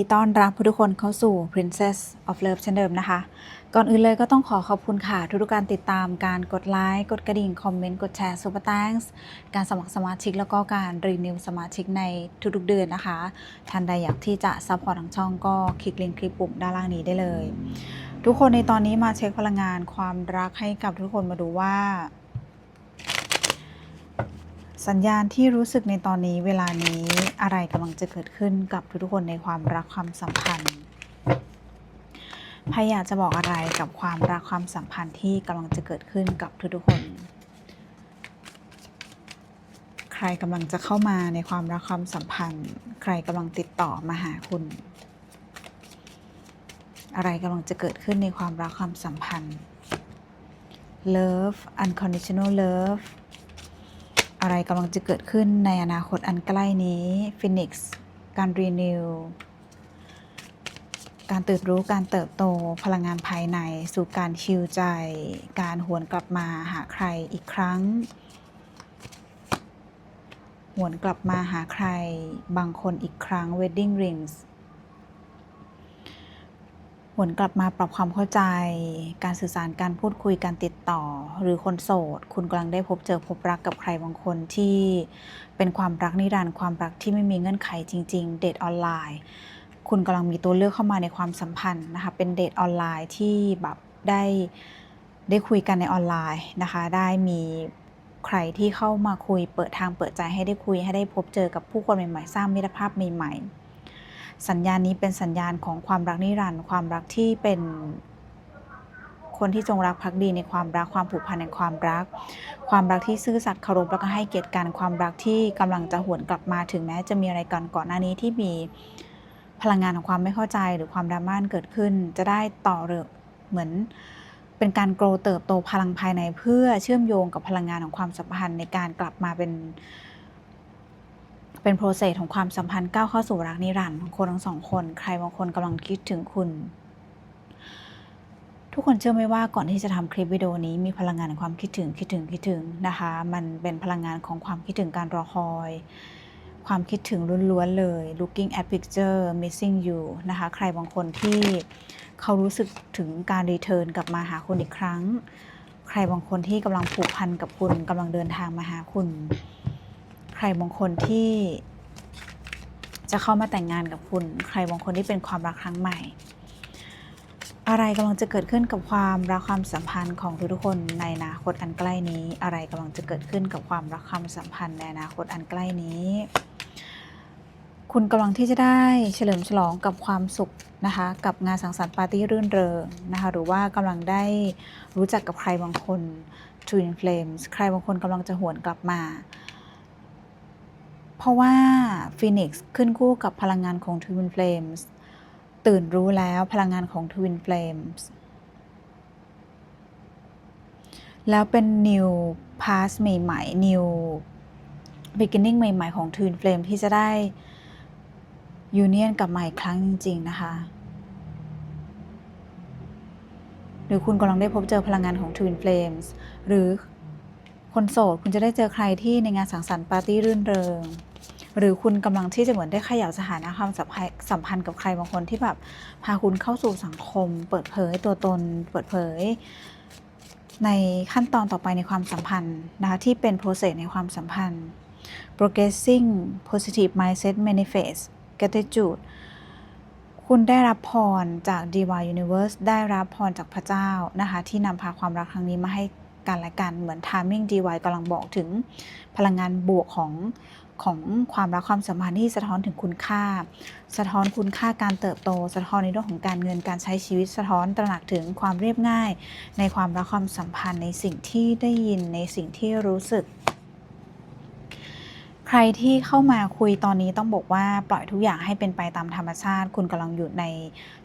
ดีต้อนรับทุกคนเข้าสู่ Princess of Love เช่นเดิมนะคะ ก่อนอื่นเลยก็ต้องขอขอบคุณค่ะ ทุกการติดตามการกดไลค์ กดกระดิ่ง คอมเมนต์ กดแชร์ Super Thanks การสมัครสมาชิก แล้วก็การรีนิวสมาชิกในทุกๆเดือนนะคะ ท่านใดอยากที่จะซัพพอร์ตทางช่องก็คลิกลิงก์คลิปปุ่มด้านล่างนี้ได้เลย ทุกคนในตอนนี้มาเช็คพลังงานความรักให้กับทุกคนมาดูว่า สัญญาณที่รู้สึกในตอนนี้เวลานี้อะไรกำลังจะเกิดขึ้นกับทุกๆคนในความรักความสัมพันธ์พายอยากจะบอกอะไรกับความรักความสัมพันธ์ที่กำลังจะเกิดขึ้นกับทุกๆคน ใครกำลังจะเข้ามาในความรักความสัมพันธ์ ใครกำลังติดต่อมาหาคุณ อะไรกำลังจะเกิดขึ้นในความรักความสัมพันธ์ love unconditional love อะไรกำลังจะเกิดขึ้นในอนาคตอันใกล้นี้ฟินิกซ์การรีนิวการตื่นรู้การเติบโตพลังงานภายใน สู่การฮิวใจ การหวนกลับมาหาใครอีกครั้ง หวนกลับมาหาใคร บางคนอีกครั้ง wedding rings วนกลับมาปรับความเข้าใจ การสื่อสารการพูดคุยการติดต่อ หรือคนโสด คุณกำลังได้พบเจอพบรักกับใครบางคนที่เป็นความรักนิรันดร์ความรักที่ไม่มีเงื่อนไขจริง ๆ เดทออนไลน์ คุณกำลังมีตัวเลือกเข้ามาในความสัมพันธ์นะคะเป็นเดทออนไลน์ที่แบบได้ได้คุยกันในออนไลน์นะคะได้มีใครที่เข้ามาคุยเปิดทางเปิดใจให้ได้คุยให้ได้พบเจอกับผู้คนใหม่ๆสร้างมิตรภาพใหม่ๆ สัญญาณนี้เป็นสัญญาณของความรักนิรันดร์ความรักที่เป็นคนที่จงรักภักดีในความรักความผูกพันในความรัก ความรักที่ซื่อสัตย์เคารพแล้วก็ให้เกียรติกันความรักที่กำลังจะหวนกลับมาถึงแม้จะมีอะไรก่อนก่อนหน้านี้ที่มีพลังงานของความไม่เข้าใจหรือความดราม่าเกิดขึ้น จะได้ต่อเรือเหมือนเป็นการโกรเติบโตพลังภายในเพื่อเชื่อมโยงกับพลังงานของความสัมพันธ์ในการกลับมาเป็น เป็นโปรเซสของความสัมพันธ์ก้าวเข้าสู่รักนิรันดร์ของคนทั้งสองคน ใครบางคนกำลังคิดถึงคุณ ทุกคนเชื่อไหมว่าก่อนที่จะทำคลิปวิดีโอนี้มีพลังงานของความคิดถึงคิดถึงคิดถึงนะคะ มันเป็นพลังงานของความคิดถึงการรอคอย ความคิดถึงล้วนๆเลย looking at picture missing you นะคะ ใครบางคนที่เขารู้สึกถึงการรีเทิร์นกลับมาหาคุณอีกครั้ง ใครบางคนที่กำลังผูกพันกับคุณกำลังเดินทางมาหาคุณ ใครบางคนที่จะเข้ามาแต่งงานกับคุณ ใครบางคนที่เป็นความรักครั้งใหม่ อะไรกำลังจะเกิดขึ้นกับความรักความสัมพันธ์ของทุกๆคนในอนาคตอันใกล้นี้ อะไรกำลังจะเกิดขึ้นกับความรักความสัมพันธ์ในอนาคตอันใกล้นี้ คุณกำลังที่จะได้เฉลิมฉลองกับความสุขนะคะกับงานสังสรรค์ปาร์ตี้รื่นเริงนะคะหรือว่ากำลังได้รู้จักกับใครบางคน Twin Flames ใครบางคนกำลังจะหวนกลับมา เพราะว่าฟีนิกซ์ขึ้นคู่กับพลังงานของ Twin Flames ตื่นรู้แล้วพลังงานของ Twin Flames แล้วเป็น new past ใหม่ ๆ new beginning ใหม่ ๆ ของ Twin Flame ที่จะได้ union กลับมาอีกครั้งจริง ๆ นะคะ หรือคุณกำลังได้พบเจอพลังงานของ Twin Flames หรือคนโสดคุณจะได้เจอใครที่ในงานสังสรรค์ปาร์ตี้รื่นเริง หรือคุณกำลังที่จะเหมือนได้ขยับสถานะความสัมพันธ์สัมพันธ์กับใครบางคนที่แบบพาคุณเข้าสู่สังคม เปิดเผยตัวตน เปิดเผย ในขั้นตอนต่อไปในความสัมพันธ์นะคะที่เป็น process ในความสัมพันธ์ progressing positive mindset manifest gratitude คุณได้รับพรจาก Divine Universe ได้รับพรจากพระเจ้านะคะที่นำพาความรักครั้งนี้มาให้กันและกันเหมือน timing Divine กำลังบอกถึงพลังงานบวกของ ของความรักความสัมพันธ์ที่สะท้อนถึงคุณค่า สะท้อนคุณค่าการเติบโต สะท้อนในเรื่องของการเงินการใช้ชีวิต สะท้อนตระหนักถึงความเรียบง่าย ในความรักความสัมพันธ์ในสิ่งที่ได้ยินในสิ่งที่รู้สึก ใครที่เข้ามาคุยตอนนี้ต้องบอกว่าปล่อยทุกอย่างให้เป็นไปตามธรรมชาติ คุณกำลังอยู่ใน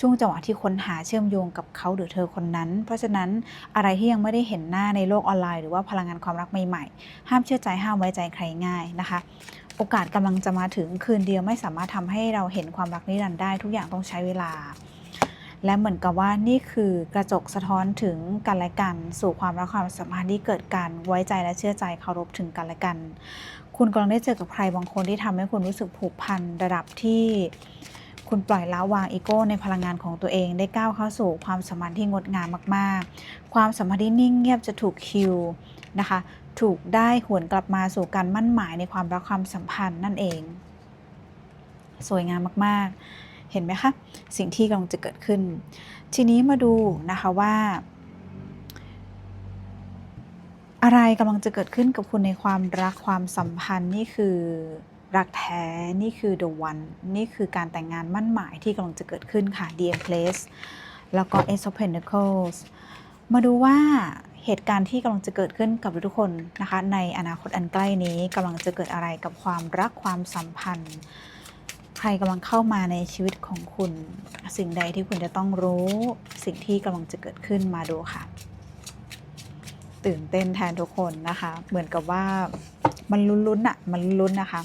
ช่วงจังหวะที่ค้นหาเชื่อมโยงกับเขาหรือเธอคนนั้น เพราะฉะนั้นอะไรที่ยังไม่ได้เห็นหน้าในโลกออนไลน์หรือว่าพลังงานความรักใหม่ๆ ห้ามเชื่อใจห้ามไว้ใจใครง่ายนะคะโอกาสกำลังจะมาถึงคืนเดียวไม่สามารถทำให้เราเห็นความรักนิรันดร์ได้ทุกอย่างต้องใช้เวลา และเหมือนกับว่านี่คือกระจกสะท้อนถึงกันและกัน สู่ความรักความสัมพันธ์ที่เกิดการไว้ใจและเชื่อใจเคารพถึงกันและกัน คุณกำลังได้เจอกับใครบางคนที่ทำให้คุณรู้สึกผูกพันระดับที่คุณปล่อยละวางอีโก้ในพลังงานของตัวเองได้ก้าวเข้าสู่ความสัมพันธ์ที่งดงามมาก ๆ ความสัมพันธ์ที่นิ่งเงียบจะถูกคิวนะคะ ถูกได้หวนกลับมาสู่การมั่นหมายในความรักความสัมพันธ์นั่นเอง สวยงามมาก ๆ เห็นไหมคะ สิ่งที่กำลังจะเกิดขึ้น ทีนี้มาดูนะคะว่า อะไรกำลังจะเกิดขึ้นกับคุณในความรักความสัมพันธ์นี่คือรักแท้นี่คือ the one นี่คือการแต่งงานมั่นหมายที่กำลังจะเกิดขึ้นค่ะ the place แล้วก็ ace of pentacles มาดูว่าเหตุการณ์ที่กำลังจะเกิดขึ้นกับทุกคนนะคะ ในอนาคตอันใกล้นี้กำลังจะเกิดอะไรกับความรักความสัมพันธ์ ใครกำลังเข้ามาในชีวิตของคุณ สิ่งใดที่คุณจะต้องรู้ สิ่งที่กำลังจะเกิดขึ้นมาดูค่ะ ตื่นเต้นแทนทุกคนนะคะ เหมือนกับว่ามันลุ้นๆอะมันลุ้นนะคะ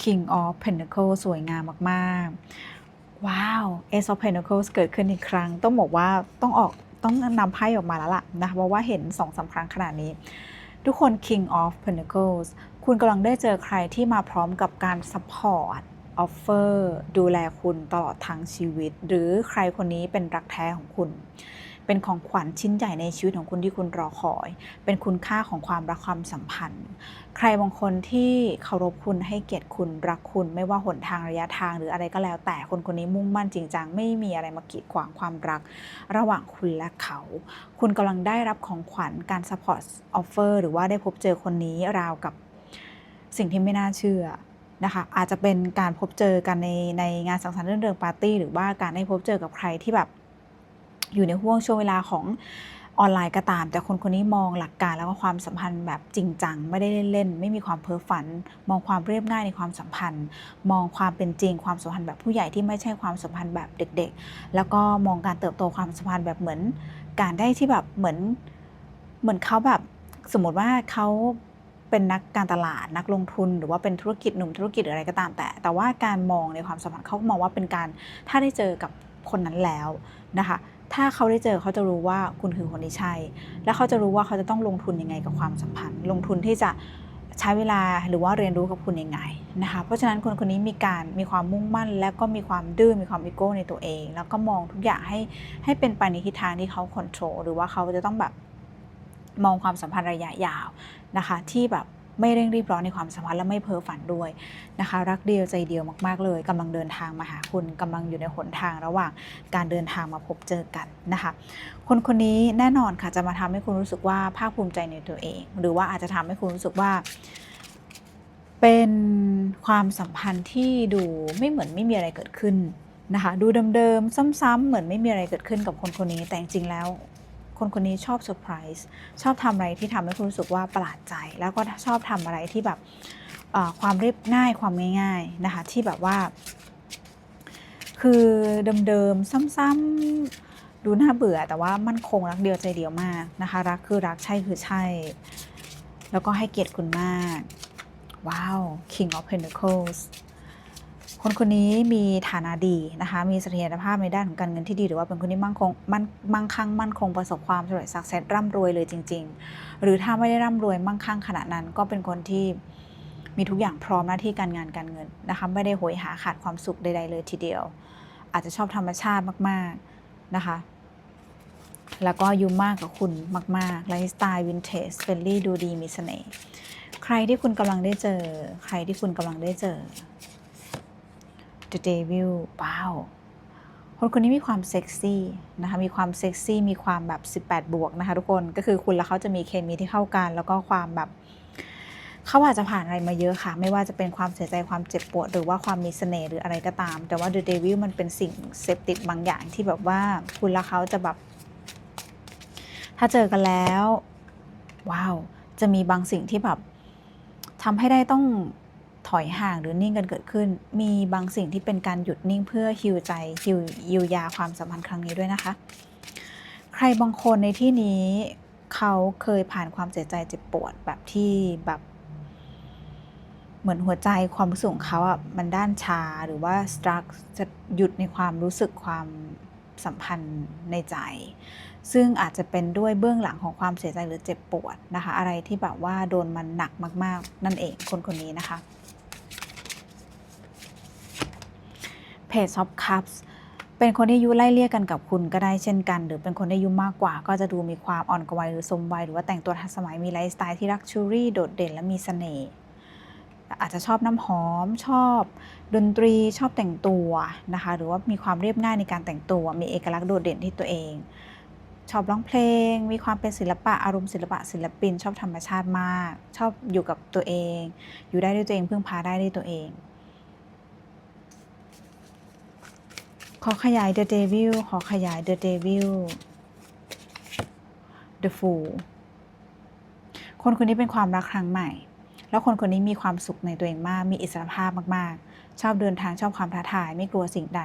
King of Pentacles สวยงามมากๆ ว้าว Ace of Pentacles เกิดขึ้นอีกครั้ง ต้องบอกว่าต้องออกต้องนำไพ่ออกมาแล้วล่ะนะคะเพราะว่าเห็นสองสาครั้งขนาดนี้ ทุกคน King of Pentacles คุณกำลังได้เจอใครที่มาพร้อมกับการ support offer ดูแลคุณตลอดทั้งชีวิต หรือใครคนนี้เป็นรักแท้ของคุณ เป็นของขวัญชิ้นใหญ่ในชีวิตของคุณที่คุณรอคอย เป็นคุณค่าของความรักความสัมพันธ์ ใครบางคนที่เคารพคุณให้เกียรติคุณรักคุณ ไม่ว่าหนทางระยะทางหรืออะไรก็แล้ว แต่คนคนนี้มุ่งมั่นจริงจังไม่มีอะไรมากีดขวางความรัก ระหว่างคุณและเขา คุณกำลังได้รับของขวัญการ support offer หรือว่าได้พบเจอคนนี้ราวกับสิ่งที่ไม่น่าเชื่อ นะคะอาจจะเป็นการพบเจอกันในในงานสังสรรค์เรื่องเริงปาร์ตี้หรือว่าการได้พบเจอกับใครที่แบบอยู่ในห่วงช่วงเวลาของออนไลน์ก็ตาม แต่คนคนนี้มองหลักการแล้วก็ความสัมพันธ์แบบจริงจัง ไม่ได้เล่นๆ ไม่มีความเพ้อฝัน มองความเรียบง่ายในความสัมพันธ์ มองความเป็นจริงความสัมพันธ์แบบผู้ใหญ่ที่ไม่ใช่ความสัมพันธ์แบบเด็ก ๆ แล้วก็มองการเติบโตความสัมพันธ์แบบเหมือน การได้ที่แบบเหมือนเหมือนเขาแบบสมมติว่าเขา เป็นนักการตลาดนักลงทุน หรือว่าเป็นธุรกิจหนุ่มธุรกิจออะไรก็ตามแต่ แต่ว่าการมองในความสัมพันธ์เขามองว่าเป็นการถ้าได้เจอกับคนนั้นแล้วนะคะ ถ้าเขาได้เจอเขาจะรู้ว่าคุณคือคนที่ใช่ และเขาจะรู้ว่าเขาจะต้องลงทุนยังไงกับความสัมพันธ์ ลงทุนที่จะใช้เวลาหรือว่าเรียนรู้กับคุณยังไงนะคะ เพราะฉะนั้นคนคนนี้มีการมีความมุ่งมั่น และก็มีความดื้อมีความอีโก้ในตัวเอง แล้วก็มองทุกอย่างให้ให้เป็นไปในทิศทางที่เขาควบคุมหรือว่าเขาจะต้องแบบ มองความสัมพันธ์ระยะยาวนะคะ ที่แบบไม่เร่งรีบร้อนในความสัมพันธ์และไม่เพ้อฝันด้วยนะคะ รักเดียวใจเดียวมาก ๆ เลยกำลังเดินทางมาหาคุณกำลังอยู่ในหนทางระหว่างการเดินทางมาพบเจอกันนะคะ คนคนนี้แน่นอนค่ะจะมาทำให้คุณรู้สึกว่าภาคภูมิใจในตัวเอง หรือว่าอาจจะทำให้คุณรู้สึกว่า เป็นความสัมพันธ์ที่ดูไม่เหมือนไม่มีอะไรเกิดขึ้นนะคะ ดูเดิมๆ ซ้ำๆเหมือนไม่มีอะไรเกิดขึ้นกับคนคนนี้แต่จริงๆแล้ว คนคนนี้ชอบเซอร์ไพรส์ชอบทำอะไรที่ทำให้คุณรู้สึกว่าประหลาดใจ แล้วก็ชอบทำอะไรที่แบบความเรียบง่ายความง่ายๆนะคะที่แบบว่า คือเดิมๆซ้ำๆดูน่าเบื่อแต่ว่ามั่นคงรักเดียวใจเดียวมากนะคะ รักคือรักใช่คือใช่ แล้วก็ให้เกียรติคุณมาก ว้าว King of Pentacles คนคนนี้มีฐานะดีนะคะ มีเสถียรภาพในด้านของการเงินที่ดี หรือว่าเป็นคนที่มั่นคงมั่นมั่งคั่งมั่นคงประสบความสำเร็จสักเซสร่ำรวยเลยจริง ๆ หรือถ้าไม่ได้ร่ำรวยมั่งคั่งขนาดนั้น ก็เป็นคนที่มีทุกอย่างพร้อมหน้าที่การงานการเงินนะคะไม่ได้โหยหาขาดความสุขใดๆเลยทีเดียว อาจจะชอบธรรมชาติมากๆนะคะ แล้วก็อายุมากกว่าคุณมากๆไลฟ์สไตล์วินเทจเฟรนลี่ดูดีมีเสน่ห์ใครที่คุณกำลังได้เจอ ใครที่คุณกำลังได้เจอ The Devil ว้าวคนคนนี้มีความเซ็กซี่นะคะ มีความเซ็กซี่ มีความแบบ 18 บวกนะคะทุกคน ก็คือคุณและเขาจะมีเคมีที่เข้ากัน แล้วก็ความแบบเขาอาจจะผ่านอะไรมาเยอะค่ะ ไม่ว่าจะเป็นความเสียใจ ความเจ็บปวด หรือว่าความมีเสน่ห์หรืออะไรก็ตาม แต่ว่า The Devil มันเป็นสิ่งเสพติดบางอย่างที่แบบว่าคุณและเขาจะแบบ ถ้าเจอกันแล้ว ว้าว จะมีบางสิ่งที่แบบทำให้ได้ต้อง ถอยห่างหรือนิ่งกันเกิดขึ้น มีบางสิ่งที่เป็นการหยุดนิ่งเพื่อฮิวใจฮิวยิวยาความสัมพันธ์ครั้งนี้ด้วยนะคะ ใครบางคนในที่นี้เขาเคยผ่านความเสียใจเจ็บปวดแบบที่แบบเหมือนหัวใจความรู้สึกของเขาอะมันด้านชาหรือว่าสตรักจะหยุดในความรู้สึกความสัมพันธ์ในใจ ซึ่งอาจจะเป็นด้วยเบื้องหลังของความเสียใจหรือเจ็บปวดนะคะ อะไรที่แบบว่าโดนมันหนักมาก ๆ นั่นเองคนคนนี้นะคะ Page of Cups เป็นคนที่อายุไล่เลี่ยกันกับคุณก็ได้เช่นกัน หรือเป็นคนที่อายุมากกว่า ก็จะดูมีความอ่อนกว่าวัยหรือสมวัยหรือว่าแต่งตัวทันสมัยมีไลฟ์สไตล์ที่รักชูรี่โดดเด่นและมีเสน่ห์อาจจะชอบน้ำหอม ชอบดนตรีชอบแต่งตัวนะคะ หรือว่ามีความเรียบง่ายในการแต่งตัว มีเอกลักษณ์โดดเด่นที่ตัวเอง ชอบร้องเพลง มีความเป็นศิลปะอารมณ์ศิลปะศิลปิน ชอบธรรมชาติมาก ชอบอยู่กับตัวเอง อยู่ได้ด้วยตัวเองพึ่งพาได้ด้วยตัวเอง ขอขยาย The Devil ขอขยาย The Devil The Fool คนคนนี้เป็นความรักครั้งใหม่ แล้วคนคนนี้มีความสุขในตัวเองมาก มีอิสรภาพมากๆ ชอบเดินทางชอบความท้าทาย ไม่กลัวสิ่งใด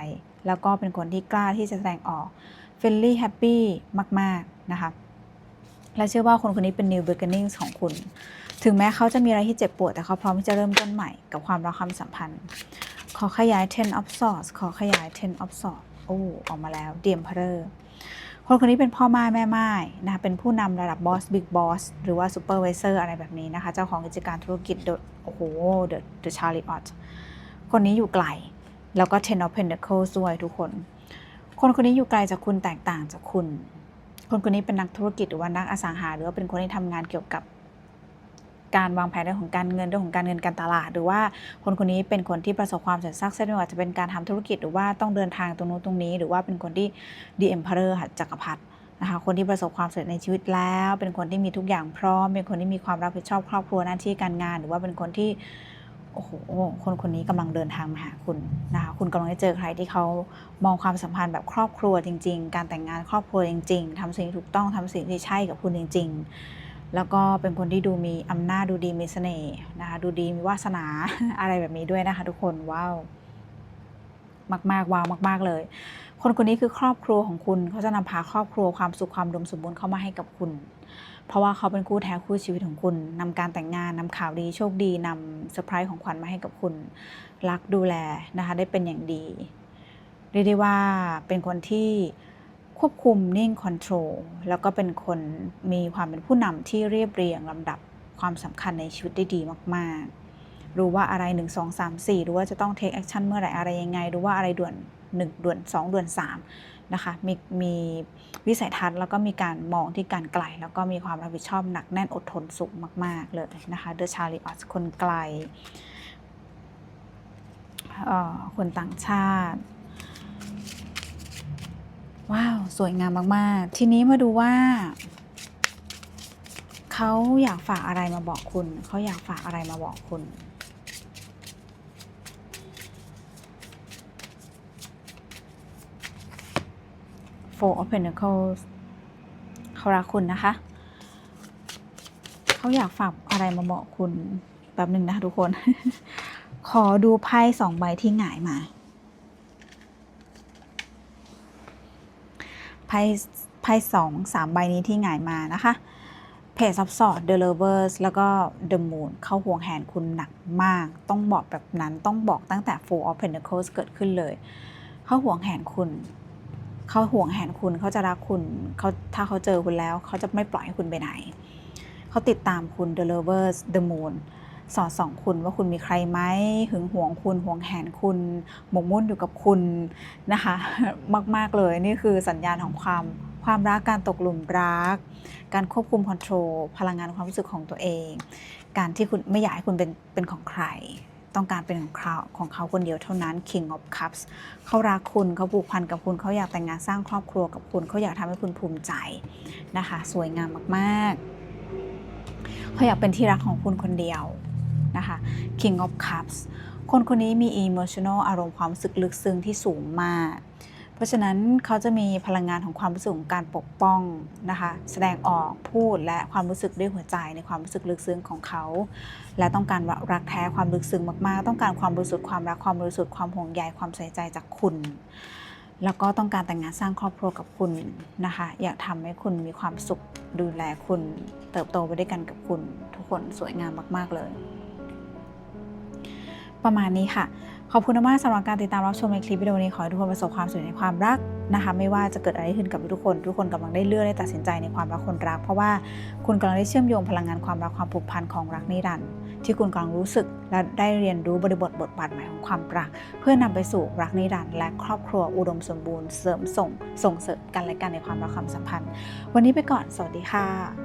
แล้วก็เป็นคนที่กล้าที่จะแสดงออกเฟรนลี่แฮปปี้มาก ๆ นะคะ และเชื่อว่าคนคนนี้เป็น new beginnings ของคุณ ถึงแม้เขาจะมีอะไรที่เจ็บปวด แต่เขาพร้อมที่จะเริ่มต้นใหม่กับความรักความสัมพันธ์ ขอขยาย ten of swords ขอขยาย ten of swords โอ้ออกมาแล้วเดียมเพอร์คนคนนี้เป็นพ่อไม้แม่ไม้นะคะเป็นผู้นำระดับบอสบิ๊กบอสหรือว่าซูเปอร์ i วเซอร์อะไรแบบนี้นะคะ เจ้าของกิจการธุรกิจโอ้โห The The Chariot คนนี้อยู่ไกล แล้วก็ ten of pentacles ด้วยทุกคน คนคนนี้อยู่ไกลจากคุณแตกต่างจากคุณ คนคนนี้เป็นนักธุรกิจหรือว่านักอสังหา หรือว่าเป็นคนที่ทำงานเกี่ยวกับ การวางแผนเรื่องของการเงินเรื่องของการเงินการตลาด หรือว่าคนคนนี้เป็นคนที่ประสบความสำเร็จสักเซสไม่ว่าจะเป็นการทำธุรกิจหรือว่าต้องเดินทางตรงนู้นตรงนี้ หรือว่าเป็นคนที่ดีเอ็มพาร์เรอร์จักรพรรดินะคะคนที่ประสบความสำเร็จในชีวิตแล้ว เป็นคนที่มีทุกอย่างพร้อม เป็นคนที่มีความรับผิดชอบครอบครัวหน้าที่การงาน หรือว่าเป็นคนที่โอ้โหคนคนนี้กำลังเดินทางมาหาคุณนะคะคุณกำลังได้เจอใครที่เขามองความสัมพันธ์แบบครอบครัวจริง ๆ การแต่งงานครอบครัวจริง ๆทำสิ่งที่ถูกต้องทำสิ่งที่ใช่กับคุณจริง ๆ แล้วก็เป็นคนที่ดูมีอำนาจดูดีมีเสน่ห์นะคะดูดีมีวาสนาอะไรแบบนี้ด้วยนะคะ ทุกคนว้าวมากๆว้าวมาก ๆ เลย คนคนนี้คือครอบครัวของคุณเขาจะนำพาครอบครัวความสุขความดมสมบูรณ์เข้ามาให้กับคุณ เพราะว่าเขาเป็นคู่แท้คู่ชีวิตของคุณนำการแต่งงานนำข่าวดีโชคดีนำเซอร์ไพรส์ของขวัญมาให้กับคุณ รักดูแลนะคะได้เป็นอย่างดีเรียกได้ว่าเป็นคนที่ ควบคุมนิ่งคอนโทรลแล้วก็เป็นคนมีความเป็นผู้นำที่เรียบเรียงลำดับความสำคัญในชีวิตได้ดีมาก ๆ รู้ว่าอะไร 1 2 3 4 รู้ว่าจะต้อง take action เมื่อไหร่อะไรยังไง รู้ว่าอะไรด่วน 1 ด่วน 2 ด่วน 3 นะคะ มีมีวิสัยทัศน์แล้วก็มีการมองที่การไกล แล้วก็มีความรับผิดชอบหนักแน่นอดทนสูงมาก ๆ เลยนะคะ The Chariot คนไกลเอ่อคนต่างชาติ ว้าว สวยงามมาก ๆ ทีนี้มาดูว่า เขาอยากฝากอะไรมาบอกคุณ เขาอยากฝากอะไรมาบอกคุณ Four of Pentacles เขารักคุณนะคะ เขาอยากฝากอะไรมาบอกคุณแป๊บหนึ่งนะคะทุกคน ขอดูไพ่สองใบที่หงายมา ไพ่ไพ่สองสามใบนี้ที่หงายมานะคะเพจซับสอด The Lovers แล้วก็ The Moon เข้าห่วงแหนคุณหนักมาก ต้องบอกแบบนั้นต้องบอกตั้งแต่ Four of Pentacles เกิดขึ้นเลย เข้าห่วงแหนคุณ เขาห่วงแหนคุณเขาจะรักคุณเขาถ้าเขาเจอคุณแล้ว เขาจะไม่ปล่อยให้คุณไปไหน เขาติดตามคุณ The Lovers The Moon สอดส่องคุณว่าคุณมีใครไหมหึงหวงคุณห่วงแหนคุณหมกมุ่นอยู่กับคุณนะคะ มาก ๆ เลยนี่คือสัญญาณของความความรักการตกหลุมรัก การควบคุมคอนโทรลพลังงานความรู้สึกของตัวเอง การที่คุณไม่อยากให้คุณเป็นเป็นของใคร ต้องการเป็นของเขาของเขาคนเดียวเท่านั้น King of Cups เขารักคุณเขาผูกพันกับคุณเขาอยากแต่งงานสร้างครอบครัวกับคุณเขาอยากทำให้คุณภูมิใจนะคะ สวยงามมากๆเขาอยากเป็นที่รักของคุณคนเดียว นะคะ King of Cups คนคนนี้มี emotional อารมณ์ความรู้สึกลึกซึ้งที่สูงมาก เพราะฉะนั้นเขาจะมีพลังงานของความรู้สึกของการปกป้องนะคะ แสดงออกพูดและความรู้สึกด้วยหัวใจในความรู้สึกลึกซึ้งของเขา และต้องการรักแท้ความลึกซึ้งมากๆ ต้องการความบริสุทธิ์ความรักความบริสุทธิ์ความห่วงใยความใส่ใจจากคุณแล้วก็ต้องการแต่งงานสร้างครอบครัวกับคุณนะคะ อยากทำให้คุณมีความสุขดูแลคุณ เติบโตไปด้วยกันกับคุณ ทุกคนสวยงามมาก ๆ เลย ประมาณนี้ค่ะ ขอบคุณมากสำหรับการติดตามรับชมในคลิปวิดีโอนี้ขอให้ทุกคนประสบความสำเร็จในความรักนะคะ ไม่ว่าจะเกิดอะไรขึ้นกับทุกคน ทุกคนกำลังได้เลือกได้ตัดสินใจในความรักคนรัก เพราะว่าคุณกำลังได้เชื่อมโยงพลังงานความรักความผูกพันของรักนิรันดร์ที่คุณกำลังรู้สึกและได้เรียนรู้บริบทบทบาทใหม่ของความรัก เพื่อนำไปสู่รักนิรันดร์และครอบครัวอุดมสมบูรณ์เสริมส่งส่งเสริมกันและกันในความรักความสัมพันธ์ วันนี้ไปก่อนสวัสดีค่ะ